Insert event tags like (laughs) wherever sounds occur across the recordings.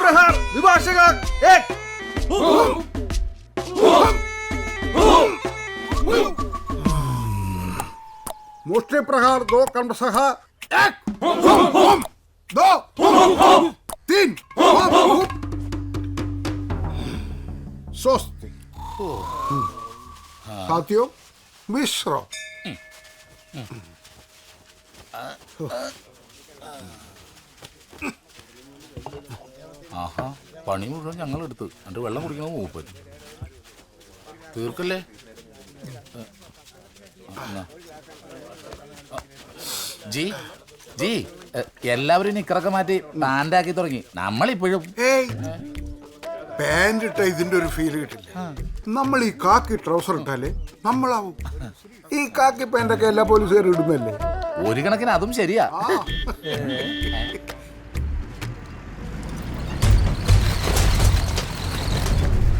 प्रहार विभाषक एक। मुष्टि प्रहार दो कंठ एक। दो। तीन। स्वस्ति। साथियों मिश्र। ആഹാ പണി മുഴുവൻ ഞങ്ങൾ എടുത്ത് എന്നിട്ട് വെള്ളം കുടിക്കണം മൂപ്പൻ തീർക്കല്ലേ? ജി ജി എല്ലാവരും നിക്കറൊക്കെ മാറ്റി പാന്റാക്കി തുടങ്ങി. നമ്മളിപ്പോഴും പാന്റ് ഇട്ട ഇതിന്റെ ഒരു ഫീൽ കിട്ടില്ല. നമ്മൾ ഈ കാക്കി ട്രൗസർ ഇട്ടാലേ നമ്മളാവും. ഈ കാക്കി പാന്റൊക്കെ എല്ലാ പോലീസുകാരും ഇടുന്നല്ലേ? ഒരു കണക്കിന് അതും ശരിയാ.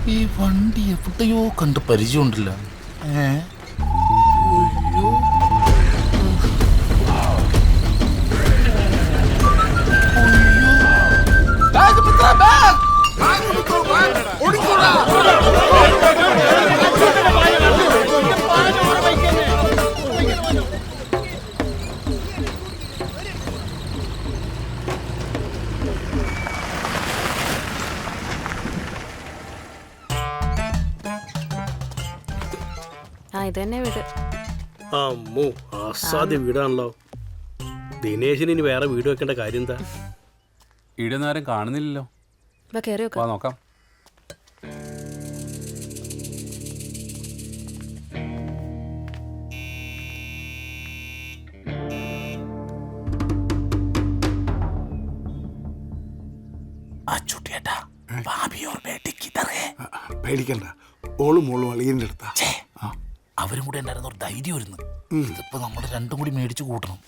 ഈ വണ്ടി എവിടെയോ കണ്ട് പരിചയമുണ്ടല്ലോ. ഏ? ആ ഇത് തന്നെ വീട്. അമ്മോ അസാധ്യ വീടാണല്ലോ. ദിനേശിന് ഇനി വേറെ വീട് വെക്കേണ്ട കാര്യം എന്താ? ഇടുന്ന ആരും കാണുന്നില്ലല്ലോ. ഇപ്പൊ കയറി വാ വെക്കാം നോക്കാം പേടിക്കണ്ട. ഓളും മോളും അളിയന്റെ അടുത്താ. അവരും കൂടെ ഉണ്ടായിരുന്ന ധൈര്യം ഇതിപ്പോ നമ്മൾ രണ്ടും കൂടി മേടിച്ചു കൂട്ടണം.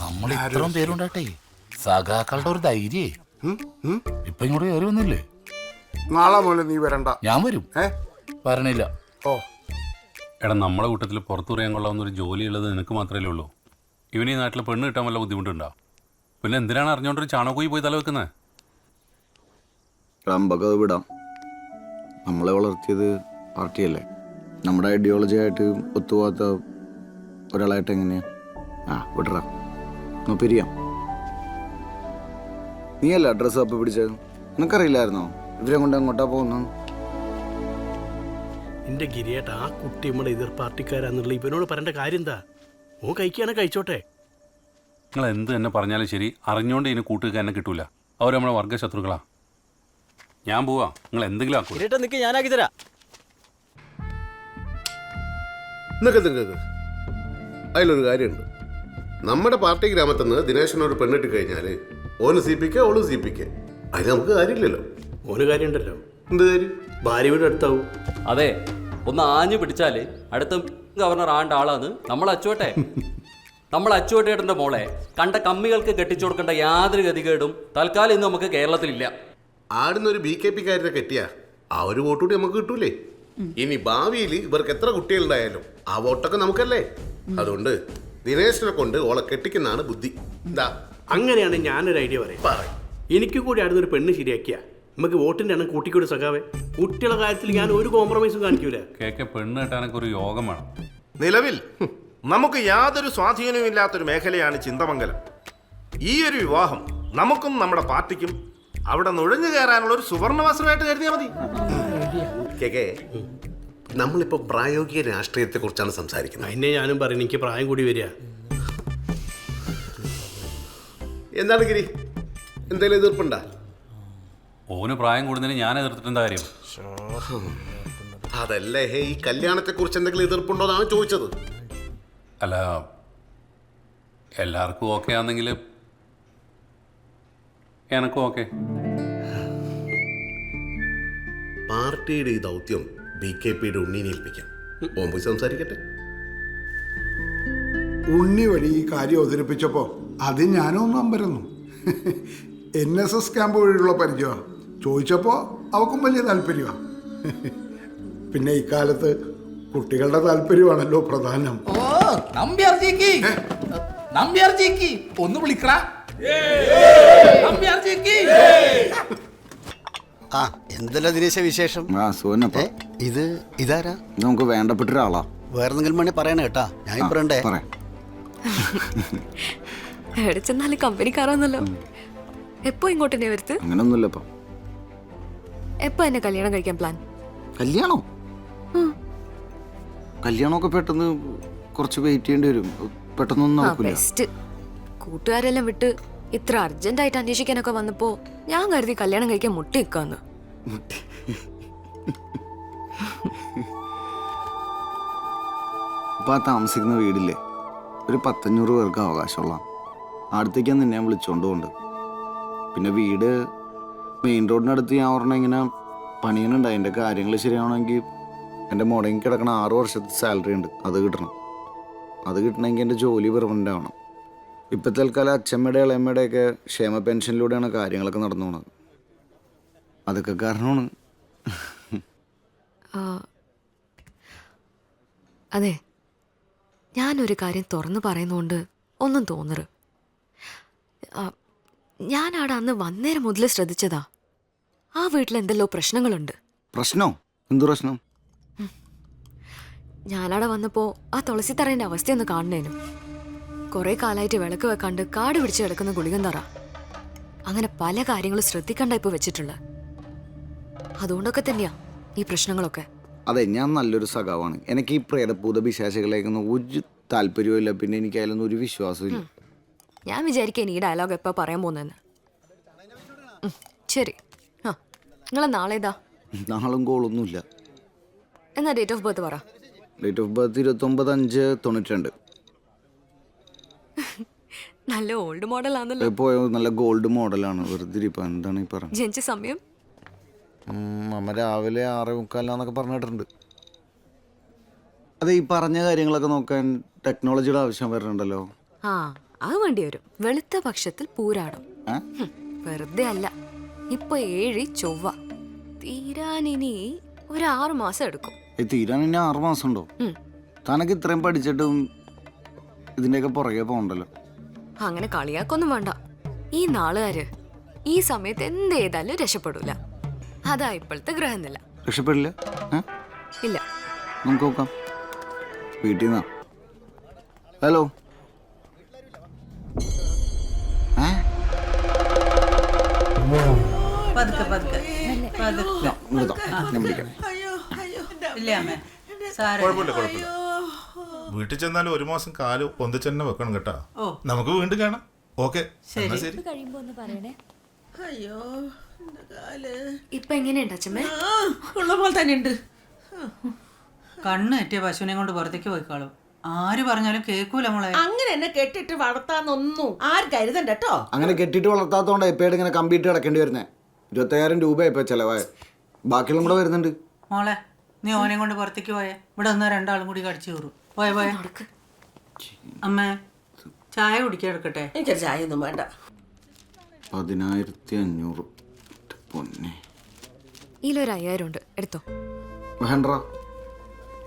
നമ്മൾ ഇത്രയും പേരുണ്ടാട്ടെ. സഖാക്കളുടെ ഒരു ധൈര്യേ. ഇപ്പൊ ഇങ്ങോട്ട് കയറി വന്നില്ലേ? നാളെ മുതൽ നീ വരണ്ട. ഞാൻ വരും. ഏ? വരണില്ല ഓ. എടാ നമ്മളെ കൂട്ടത്തിൽ പുറത്തു പറയാൻ കൊള്ളാവുന്ന ഒരു ജോലി ഉള്ളത് നിനക്ക് മാത്രമേ ഉള്ളൂ. ഇവന് ഈ നാട്ടിൽ പെണ്ണ് കിട്ടാൻ വല്ല ബുദ്ധിമുട്ടുണ്ടോ? പിന്നെ എന്തിനാണ് അറിഞ്ഞോണ്ടൊരു ചാണകോയി പോയി തല വെക്കുന്നത് റമ്പൊക്കെ അത് വിടാം. നമ്മളെ വളർത്തിയത് പാർട്ടിയല്ലേ നമ്മുടെ ഐഡിയോളജി ആയിട്ട് ഒത്തുപോകാത്ത ഒരാളായിട്ട് എങ്ങനെയാ? ആ വിടറാ. പിരിയാം. നീയല്ല അഡ്രസ്സ് അപ്പ് പിടിച്ചത്? നിനക്കറിയില്ലായിരുന്നോ? ഇവരെ കൊണ്ട് അങ്ങോട്ടാ പോകുന്നു എന്റെ ഗിരിയേട്ട ആ കുട്ടി നമ്മുടെ എതിർ പാർട്ടിക്കാരാന്നുള്ള ഇവനോട് പറയേണ്ട കാര്യം എന്താ? ഓ കഴിക്കുകയാണെ കഴിച്ചോട്ടെ. നിങ്ങൾ എന്ത് തന്നെ പറഞ്ഞാലും ശരി അറിഞ്ഞോണ്ട് ഇതിന് കൂട്ടുകാരനെ കിട്ടൂല. അവർ നമ്മുടെ വർഗശത്രുക്കളാ ഞാൻ പോവാ. നിങ്ങൾ എന്തെങ്കിലും ആക്കൂ. കിരീട്ടം നിൽക്ക് ഞാനാക്കി തരാ. നിൽക്ക് നിൽക്ക് അതിലൊരു കാര്യമുണ്ട്. നമ്മുടെ പാർട്ടി ഗ്രാമത്തിൽ നിന്ന് ദിനേശനോട് പെണ്ണിട്ട് കഴിഞ്ഞാൽ ഓന് സി പിക്ക് ഓൾ സി പിക്ക്. അതിന് നമുക്ക് കാര്യമില്ലല്ലോ. ഓന് കാര്യമുണ്ടല്ലോ. എന്ത് കാര്യം? ഭാര്യ വീട് അടുത്താവും. അതെ ഒന്ന് ആഞ്ഞു പിടിച്ചാൽ അടുത്ത ഗവർണർ ആണ്ട ആളാന്ന് നമ്മൾ അച്ചുവട്ടെ നമ്മൾ അച്ചുവട്ടേട്ടന്റെ മോളെ കണ്ട കമ്മികൾക്ക് കെട്ടിച്ചു കൊടുക്കേണ്ട യാതൊരു ഗതികേടും തൽക്കാലം ഇന്ന് നമുക്ക് കേരളത്തിലില്ല. ആടുന്ന ഒരു ബി കെ പിക്കാരനെ കെട്ടിയാ? ആ ഒരു വോട്ട് കൂടി നമുക്ക് കിട്ടൂലേ? ഇനി ഭാവിയിൽ ഇവർക്ക് എത്ര കുട്ടികളുണ്ടായാലും ആ വോട്ടൊക്കെ നമുക്കല്ലേ? അതുകൊണ്ട് ദിനേശനെ കൊണ്ട് ഓളെ കെട്ടിക്കുന്നതാണ് ബുദ്ധി. എന്താ അങ്ങനെയാണ് ഞാനൊരു ഐഡിയ പറയാം. എനിക്ക് കൂടി അടുത്തൊരു പെണ്ണ് ശരിയാക്കിയ? നമുക്ക് വോട്ടിന്റെ എണ്ണം കൂട്ടിക്കൂടി സഖാവേ? കുട്ടികളുടെ കാര്യത്തിൽ ഞാൻ ഒരു കോംപ്രമൈസും കാണിക്കൂല. കേക്ക് പെണ്ണ് കിട്ടാനൊക്കെ ഒരു യോഗം വേണം. നിലവിൽ നമുക്ക് യാതൊരു സ്വാധീനവും ഇല്ലാത്തൊരു മേഖലയാണ് ചിന്തമംഗലം. ഈ ഒരു വിവാഹം നമുക്കും നമ്മുടെ പാർട്ടിക്കും അവിടെ നുഴഞ്ഞു കയറാനുള്ള ഒരു സുവർണവസ്ത്രമായിട്ട് കരുതിയാൽ മതി. കേക്കെ നമ്മളിപ്പോ പ്രായോഗിക രാഷ്ട്രീയത്തെ കുറിച്ചാണ് സംസാരിക്കുന്നത്. അതിനെ ഞാനും പറയുന്നത് എനിക്ക് പ്രായം കൂടി വരിക. എന്താണ് ഗിരി? എന്തെങ്കിലും എതിർപ്പുണ്ടാ? ഓന് പ്രായം കൂടുന്നതിന് ഞാൻ എതിർത്തിട്ടെന്താ കാര്യം? അതല്ലേ ഹേ ഈ കല്യാണത്തെ കുറിച്ച് എന്തെങ്കിലും എതിർപ്പുണ്ടോ എന്നാണ് ചോദിച്ചത്. അല്ല എല്ലാവർക്കും ഓക്കെ ആണെങ്കിൽ എനക്കും ഓക്കെ പാർട്ടിയുടെ ഈ ദൗത്യം ബി കെ പിയുടെ ഉണ്ണീനെ ഏൽപ്പിക്കാം. ഓൻ പോയി സംസാരിക്കട്ടെ. ഉണ്ണി വഴി ഈ കാര്യം അവതരിപ്പിച്ചപ്പോൾ അത് ഞാനൊന്നും അമ്പരന്നു. എൻ എസ് എസ് ക്യാമ്പ് വഴിയുള്ള പരിചയമാണ് ചോദിച്ചപ്പോൾ അവക്കും വലിയ താല്പര്യമാണ് പിന്നെ ഇക്കാലത്ത് കുട്ടികളുടെ താല്പര്യമാണല്ലോ പ്രധാനം. ഓ നമ്പ്യാർജിക്ക് നമ്പ്യാർജിക്ക് ഒന്ന് വിളിക്കടാ. ആ എന്തല്ല ദിനേശ വിശേഷം? ആ സുവനപ്പ ഇത് ഇതാരാ? നമുക്ക് വേണ്ടപ്പെട്ട ഒരാളാ. വേറെന്തെങ്കിലും മണി പറയണ കേട്ടാ. ഞാൻ പറയണ്ടേ പറയാം. എവിടെ ചെന്നാലും കമ്പനിക്കാരാന്നല്ലോ എപ്പോ ഇങ്ങോട്ട് തന്നെ വരുത്ത്? അങ്ങനൊന്നുമില്ല ഇപ്പം. എപ്പോ എന്നെ കല്യാണം കഴിക്കാൻ പ്ലാൻ കല്യാണോ? കല്യാണമൊക്കെ പെട്ടെന്ന് കുറച്ച് വെയിറ്റ് ചെയ്യേണ്ടി വരും. പെട്ടെന്നൊന്നും നടക്കില്ല കൂട്ടുകാരെല്ലാം വിട്ട് ഇത്ര അർജന്റ് ആയിട്ട് അന്വേഷിക്കാനൊക്കെ വന്നപ്പോ ഞാൻ കരുതി കല്യാണം കഴിക്കാൻ മുട്ടി ഇക്കാന്ന് ഇപ്പൊ ആ താമസിക്കുന്ന വീടില്ലേ? ഒരു പത്തഞ്ഞൂറ് പേർക്ക് അവകാശമുള്ള അടുത്തേക്ക് നിന്നെ ഞാൻ വിളിച്ചോണ്ട് കൊണ്ട് പിന്നെ വീട് മെയിൻ റോഡിനടുത്ത് ഞാൻ പറഞ്ഞ ഇങ്ങനെ പണിയുന്നുണ്ട്. അതിന്റെ കാര്യങ്ങൾ ശരിയാവണമെങ്കിൽ എന്റെ മുടങ്ങി കിടക്കണ ആറ് വർഷത്തെ സാലറി ഉണ്ട്. അത് കിട്ടണം. അത് കിട്ടണമെങ്കിൽ എന്റെ ജോലി പെർമനന്റ് ആവണം. ഇപ്പം തൽക്കാലം അച്ഛമ്മയുടെ ഇളയമ്മയുടെയൊക്കെ ക്ഷേമ പെൻഷനിലൂടെയാണ് കാര്യങ്ങളൊക്കെ നടന്നു പോണത്. അതൊക്കെ കാരണമാണ്. അതെ. ഞാനൊരു കാര്യം തുറന്നു പറയുന്നോണ്ട് ഒന്നും ഞാൻ അവിടെ അന്ന് വന്നേരം മുതൽ ശ്രദ്ധിച്ചതാ. ആ വീട്ടിൽ എന്തെല്ലോ പ്രശ്നങ്ങളുണ്ട്. പ്രശ്നോ? എന്തു പ്രശ്നം? ഞാനവിടെ വന്നപ്പോൾ ആ തുളസി തറേന്റെ അവസ്ഥയൊന്ന് കാണണേനു. കുറെ കാലായിട്ട് വിളക്ക് വെക്കാണ്ട് കാട് പിടിച്ച് കിടക്കുന്ന ഗുളികൻ തറ അങ്ങനെ പല കാര്യങ്ങളും ശ്രദ്ധിക്കണ്ട ഇപ്പൊ വെച്ചിട്ടുള്ള. അതുകൊണ്ടൊക്കെ തന്നെയാ ഈ പ്രശ്നങ്ങളൊക്കെ. അതെ ഞാൻ നല്ലൊരു സഖാവാണ്. എനിക്ക് ഈ പ്രേതഭൂത പിശാചികളേക്കൊന്നും ഒരു താല്പര്യവും പിന്നെ എനിക്ക് അതിലൊന്നും ഒരു വിശ്വാസവും ഇല്ല ഞാൻ വിചാരിക്കാൻ ഈ ഡയലോഗ് എപ്പോ പറയാൻ പോകുന്നെന്ന് ശരി. ആ നിങ്ങളെ നാളെ ഇതാ. നാളും കോളൊന്നുമില്ല. എന്നാ ഡേറ്റ് ഓഫ് ബർത്ത് പറ. ഡേറ്റ് ഓഫ് ബർത്ത് ഇരുപത്തൊമ്പത് അഞ്ച് തൊണ്ണൂറ്റി രണ്ട് നല്ല ഓൾഡ് മോഡൽ ആണല്ലോ. പോയ നല്ല ഗോൾഡ് മോഡലാണ് വെറുതെ ഇരിപ്പം എന്താണ് ഈ പറഞ്ഞത് ജനിച്ച സമയം? അമ്മ രാവിലെ ആറ് മുക്കാലാന്നൊക്കെ പറഞ്ഞിട്ടുണ്ട്. അതെ ഈ പറഞ്ഞ കാര്യങ്ങളൊക്കെ നോക്കാൻ ടെക്നോളജിയുടെ ആവശ്യം വരുന്നുണ്ടല്ലോ. ആ അത് വേണ്ടി വരും. വെളുത്ത പക്ഷത്തിൽ പൂരാടും. വെറുതെ അല്ല. ഇപ്പൊ ഏഴി ചൊവ്വ. തീരാനിനി ഒരു ആറു മാസം എടുക്കും. തീരാനിനി തീരാൻ ഇനി ആറ് മാസം ഉണ്ടോ തനക്ക് ഇത്രയും പഠിച്ചിട്ടും ഇതിന്റെയൊക്കെ പുറകെ പോകണ്ടല്ലോ. അങ്ങനെ കളിയാക്കൊന്നും വേണ്ട ഈ നാളുകാര് ഈ സമയത്ത് എന്ത് ചെയ്താലും രക്ഷപ്പെടൂല അതാ ഇപ്പോഴത്തെ ഗ്രഹനില രക്ഷപ്പെടില്ല ഇല്ല നമുക്ക് നോക്കാം വീട്ടിൽ നിന്നാ ഹലോ പതുക്കെ പതുക്കെ പതുക്കെ ഞാൻ ഇല്ലേ അമ്മേ സാരമില്ല. കുഴപ്പമില്ല കുഴപ്പമില്ല വീട്ടിൽ ചെന്നാലും ഒരു മാസം കാൽ പൊന്തിച്ചെന്നെ വെക്കണം കേട്ടാ. ഓ. നമുക്ക് വീണ്ടും കാണാം. ഓക്കെ. ശരി. ശരി. അയ്യോ എന്റെ കാൽ? ഇപ്പൊ എങ്ങനെയുണ്ട് അച്ഛമ്മേ? ആ, ഉള്ള പോലെ തന്നെ ഉണ്ട്. കണ്ണ് എറ്റിയ പശുവിനെ കൊണ്ട് പുറത്തേക്ക് പോയിക്കോളും. ആര് പറഞ്ഞാലും കേൾക്കൂല മോളെ. അങ്ങനെ എന്നെ കെട്ടിട്ട് വളർത്താന്നൊന്നും ആര് കരുതണ്ട കേട്ടോ. അങ്ങനെ കെട്ടിട്ട് വളർത്താത്തോണ്ട് എപ്പോഴും ഇങ്ങനെ കമ്പ്യൂട്ടർ കിടക്കേണ്ടി വരുന്നേ. ഇരുപത്തയ്യായിരം രൂപ ഇപ്പൊ ചെലവായ ബാക്കിയുള്ള കൂടെ വരുന്നുണ്ട്. മോളെ നീ ഓനെ കൊണ്ട് പുറത്തേക്ക് പോയേ. ഇവിടെ ഒന്ന് രണ്ടാളും കൂടി കടിച്ചു കയറും. പോയെ നടക്ക് അമ്മേ ചായ കുടിക്കാൻ എടുക്കട്ടെ? എനിക്കൊരു ചായ ഒന്നും വേണ്ട. പതിനായിരത്തി അഞ്ഞൂറ് പൊന്നെ. ഇതിലൊരു അയ്യായിരം ഉണ്ട് എടുത്തോ. വേണ്ട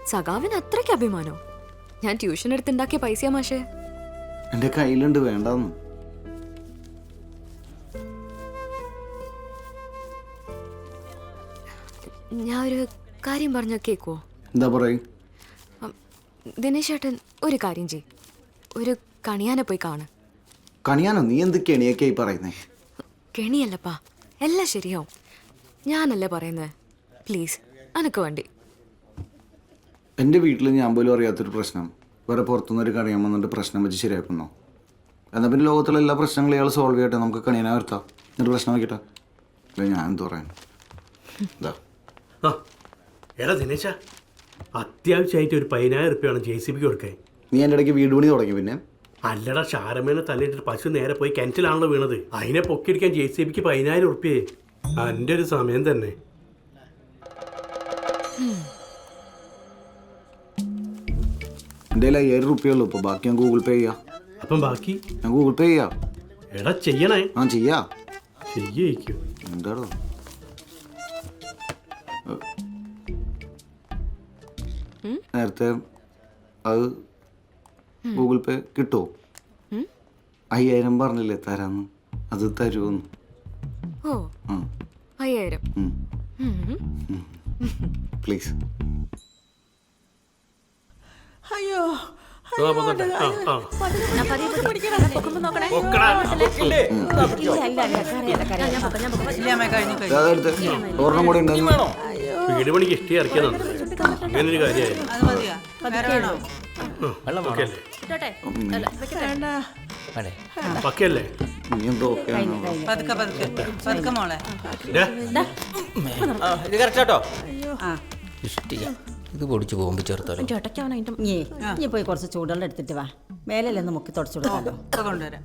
സഖാവിന് അത്രയ്ക്ക് അഭിമാനോ? ഞാൻ ട്യൂഷൻ എടുത്തുണ്ടാക്കിയ പൈസയാ മാഷേ. എന്റെ കയ്യിലുണ്ട് വേണ്ടെന്ന്. ഞാൻ ഒരു കാര്യം പറഞ്ഞ കേക്കുവോ? എന്താ പറയും? ദിനേശ് ഏട്ടൻ ഒരു കാര്യം ചെയ് ഒരു കണിയാനെ പോയി കാണ്. കണിയാനോ? നീ എന്ത് കെണിയൊക്കെയായി പറയുന്നേ? കെണിയല്ലപ്പാ. എല്ലാം ശരിയാവും. ഞാനല്ലേ പറയുന്നത് പ്ലീസ് അനക്ക് വേണ്ടി. എന്റെ വീട്ടിൽ ഞാൻ പോലും അറിയാത്തൊരു പ്രശ്നം. വേറെ പുറത്തുനിന്ന് ഒരു കണിയാൻ വന്നിട്ട് പ്രശ്നം വെച്ച് ശരിയാക്കുന്നോ. എന്നാൽ പിന്നെ ലോകത്തുള്ള എല്ലാ പ്രശ്നങ്ങളും ഇയാൾ സോൾവ് ചെയ്യട്ടെ. നമുക്ക് കണിയനെ വരുത്താം. എന്നിട്ട് പ്രശ്നം വയ്ക്കട്ടെ ഞാൻ എന്ത് പറയാൻ (laughs) എടാ ദിനേശ. അത്യാവശ്യമായിട്ട് ഒരു പതിനായിരം റുപ്യാണ് ജെ സി ബിക്ക് കൊടുക്കാൻ. നീ എന്റെ ഇടയ്ക്ക് വീട് പണി തുടങ്ങി പിന്നെ? അല്ലട ഷാരമേനെ തലയിട്ടിട്ട് പശു നേരെ പോയി കിണറ്റിലാണല്ലോ വീണത്. അതിനെ പൊക്കിടിക്കാൻ ജെ സി ബിക്ക് പതിനായിരം ഉറുപ്പ്യേ. എന്റെ ഒരു സമയം തന്നെ. എന്റെ കയ്യിൽ അയ്യായിരം റുപ്യ ഉള്ളൂ. ഇപ്പോൾ ബാക്കി ഞാൻ ഗൂഗിൾ പേ ചെയ്യാം. അപ്പം ബാക്കി? ഞാൻ ഗൂഗിൾ പേ ചെയ്യാം. എടാ ചെയ്യണേ. ആ ചെയ്യാ. ചെയ്യിക്കും. എന്താടോ? നേരത്തെ അത് ഗൂഗിൾ പേ കിട്ടുമോ അയ്യായിരം പറഞ്ഞില്ലേ തരാന്ന്? അത് തരുമെന്ന് ഓ. ആ അയ്യായിരം. പ്ലീസ്. അയ്യോ. വീട് പണിക്ക് ഇഷ്ടം ഇറക്കിയതാണ്. അങ്ങനെ ഒരു കാര്യമായിരുന്നു. അത് മതിയാ? വേറെ വേണോ? ഓക്കെ അല്ലേ പക്കെ അല്ലേ നീ എന്തോ ഓക്കെ ആണോ? പതുക്കെ പതുക്കെ. പതുക്കെ മോളെ. ഇത് കറക്റ്റാട്ടോ ആ. ഇഷ്ടിക. ഇത് പൊടിച്ച് പോകുമ്പോ ചേർത്താലോ? നീ നീ പോയി കുറച്ച് ചൂടുവെള്ളം എടുത്തിട്ട് വാ. മേലെല്ലാം മുക്കി തുടച്ചു കൊടുക്കാലോ ഇപ്പൊ കൊണ്ടുവരാം.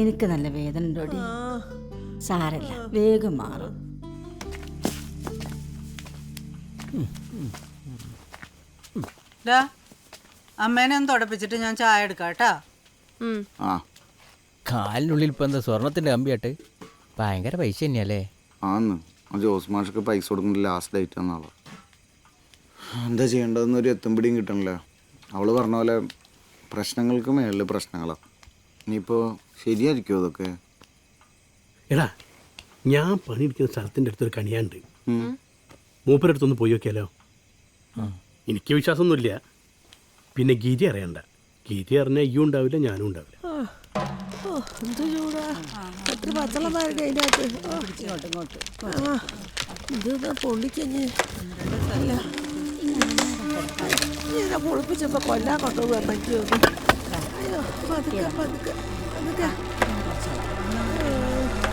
എനിക്ക് നല്ല വേദന ഉണ്ടോടി സാരല്ല. വേഗം മാറും. അമ്മേനെ ഒന്ന് തുടപ്പിച്ചിട്ട് ഞാൻ ചായ എടുക്കാട്ടാ ആ. കാലിനുള്ളിൽ ഇപ്പൊ എന്താ സ്വർണത്തിന്റെ കമ്പിയാട്ട് ഭയങ്കര പൈസ തന്നെയല്ലേ? ആന്ന്. ആ ജോസ് മാഷൊക്കെ പൈസ കൊടുക്കുന്ന ലാസ്റ്റ് ഡേറ്റ് എന്നാളെ എന്താ ചെയ്യേണ്ടതെന്ന് ഒരു എത്തും പിടിയും കിട്ടണില്ല. അവൾ പറഞ്ഞ പോലെ പ്രശ്നങ്ങൾക്ക് മേളിൽ പ്രശ്നങ്ങളാണ് ഇനിയിപ്പോൾ ശരിയായിരിക്കുമോ അതൊക്കെ? എടാ ഞാൻ പണിയെടുക്കുന്ന സ്ഥലത്തിന്റെ അടുത്തൊരു കണിയാണ്ട് മൂപ്പരടുത്തൊന്ന് പോയി നോക്കിയാലോ? എനിക്ക് വിശ്വാസമൊന്നുമില്ല. പിന്നെ ഗീതി അറിയണ്ട. ഗീതി അറിഞ്ഞാൽ ഈ ഉണ്ടാവില്ല ഞാനും ഉണ്ടാവില്ല. എന്ത് ചൂടാ. എത്ര പച്ചളമാർക്ക് അതിനകത്ത്? ഇങ്ങോട്ട് ഇങ്ങോട്ട് ഇത് പൊള്ളിക്കഞ്ഞ് അല്ല. ഇങ്ങനെ പൊളിപ്പിച്ചപ്പോ കൊല്ലാൻ കൊണ്ടുപോകാൻ പറ്റുമോ അയ്യോ പതുക്കെ പതുക്കെ പതുക്കെ.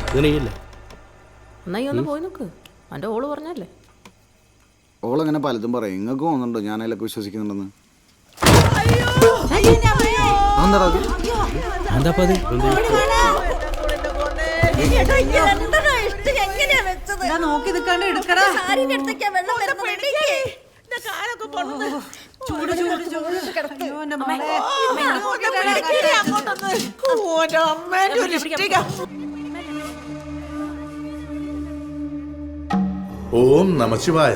അങ്ങനെയല്ലേ എന്നാ ഈ ഒന്ന് പോയി നോക്ക്. എന്റെ ഓൾ പറഞ്ഞല്ലേ ഓളങ്ങനെ പലതും പറയും. നിങ്ങൾക്ക് തോന്നുന്നുണ്ടോ ഞാൻ അതിലൊക്കെ വിശ്വസിക്കുന്നുണ്ടെന്ന് നോക്കി നിൽക്കാണ്ട് എടുക്കടാ. ചൂട് ചൂട് ചൂട്. ഓം നമശിവായ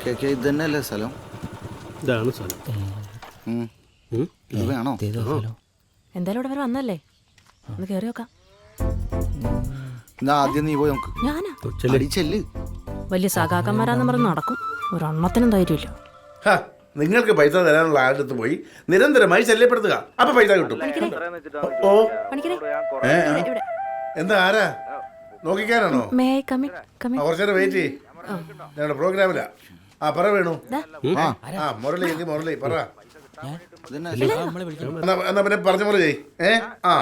ഓക്കെ ഓക്കെ ഇത് തന്നെയല്ലേ സ്ഥലം? ഇതാണ് സ്ഥലം. ഉം. ഇത് വേണോ? എന്തായാലും ഇവിടെ വരെ വന്നല്ലേ? ഒന്ന് കയറി നോക്കാം. എന്നാ ആദ്യം നീ പോയി നമുക്ക് ഞാനാ? ചെല്ല്. വലിയ സഖാക്കന്മാരാന്ന് പറഞ്ഞ് നടക്കും. ഒരെണ്ണത്തിനും ധൈര്യമില്ല. ഹ, നിങ്ങൾക്ക് പൈസ തരാനുള്ള ആരുടെ അടുത്ത് പോയി നിരന്തരമായി ശല്യപ്പെടുത്തുക. അപ്പൊ പൈസ കിട്ടും. ഓ. പണിക്കരെ. ഏ, ആ. എന്താ ആരാ? നോക്കിക്കാനാണോ? മേ കമ്മിൻ ആ, നേരം വെയിറ്റ് ചെയ്യ്. ഞങ്ങളുടെ പ്രോഗ്രാമിലാ ആ പറ വേണു. ആ ആ. മുരളി എന്തി മുരളി പറ. എന്നാ എന്നാ പിന്നെ പറഞ്ഞ പോലെ ചെയ് ഏ? ആ.